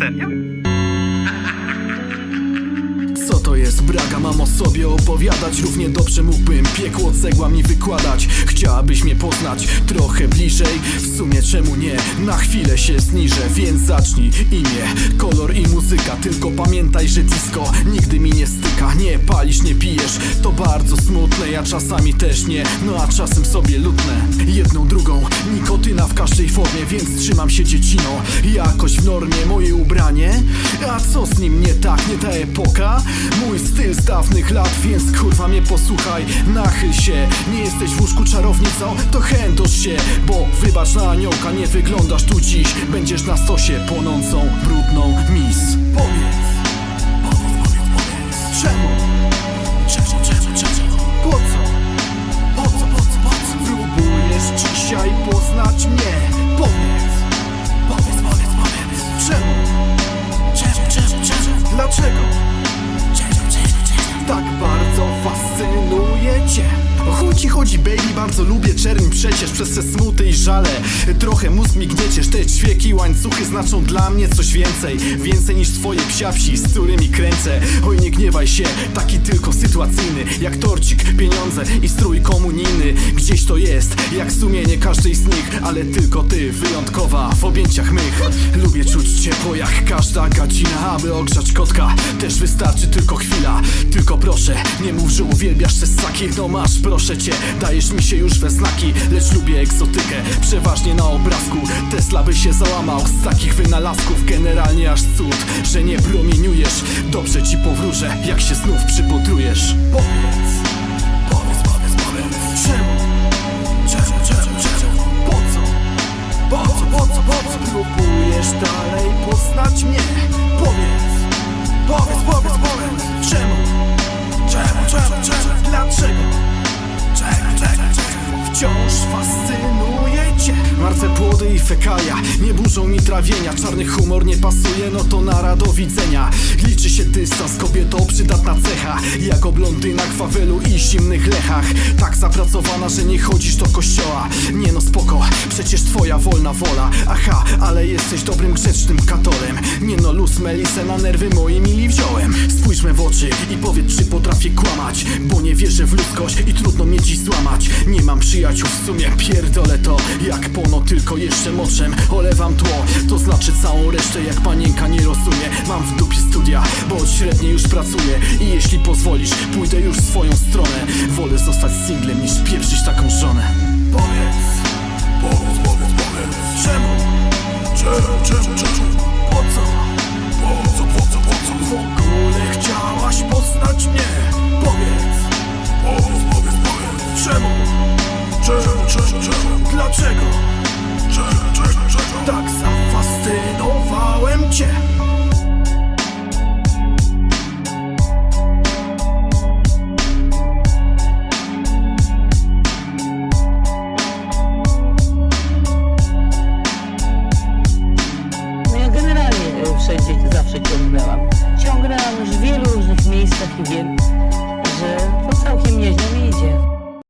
Serio? Co braga, mam o sobie opowiadać. Równie dobrze mógłbym piekło cegłami wykładać. Chciałabyś mnie poznać trochę bliżej? W sumie czemu nie, na chwilę się zniżę Więc zacznij imię, kolor i muzyka Tylko pamiętaj, że disco nigdy mi nie styka. Nie palisz, nie pijesz, to bardzo smutne. Ja czasami też nie, no a czasem sobie lutnę. Jedną, drugą, nikotyna w każdej formie Więc trzymam się dzieciną, jakoś w normie Moje ubranie, a co z nim nie tak, nie ta epoka? Mój styl z dawnych lat, więc kurwa mnie posłuchaj Nachyl się, nie jesteś w łóżku czarownicą To chędosz się, bo wybacz na aniołka Nie wyglądasz tu dziś, będziesz na stosie Płonącą, brudną mis. Powiedz, powiedz, powiedz, powiedz? Czemu, chodzi baby, bardzo lubię czerń przecież Przez te smuty i żale. Trochę mózg mi gnieciesz Te ćwieki łańcuchy znaczą dla mnie coś więcej. Więcej niż twoje psiapsi, z którymi kręcę. Oj nie gniewaj się, taki tylko sytuacyjny Jak torcik, pieniądze i strój komunijny. Gdzieś to jest, jak sumienie każdej z nich Ale tylko ty, wyjątkowa w objęciach mych. Lubię czuć ciepło jak każda gadzina Aby ogrzać kotka, też wystarczy tylko chwila Tylko proszę, nie mów, że uwielbiasz te ssaki. No masz, proszę cię, dajesz mi się już we znaki Lecz lubię egzotykę, przeważnie na obrazku Tesla by się załamał. Z takich wynalazków Generalnie aż cud, że nie promieniujesz. Dobrze ci powróżę, jak się znów przypudrujesz. Powiedz, powiedz, Płody i fekalia Nie burzą mi trawienia Czarny humor nie pasuje, no to nara do widzenia. Liczy się dystans, kobieto przydatna cecha. Jako blondyna w i zimnych lechach. Tak zapracowana, że nie chodzisz do kościoła. Nie no spoko, przecież twoja wolna wola. Aha, ale jesteś dobrym, grzecznym katolem. Nie no luz melisę na nerwy moi mili wziąłem. Spójrz me w oczy i powiedz czy potrafię kłamać Bo nie wierzę w ludzkość i trudno mnie dziś złamać. Nie mam przyjaciół w sumie, pierdolę to Jak pono, tylko jeszcze moczem Olewam tło, to znaczy całą resztę Jak panienka nie rozumie. Mam w dupie studia, bo od średniej już pracuję. I jeśli pozwolisz, pójdę już swoją stronę. Wolę zostać singlem niż pieprzyć taką żonę. Powiedz, powiedz, powiedz, powiedz. Czemu? Czemu, czemu, czemu? ciągnęłam. Ciągnęłam już w wielu różnych miejscach i wiem, że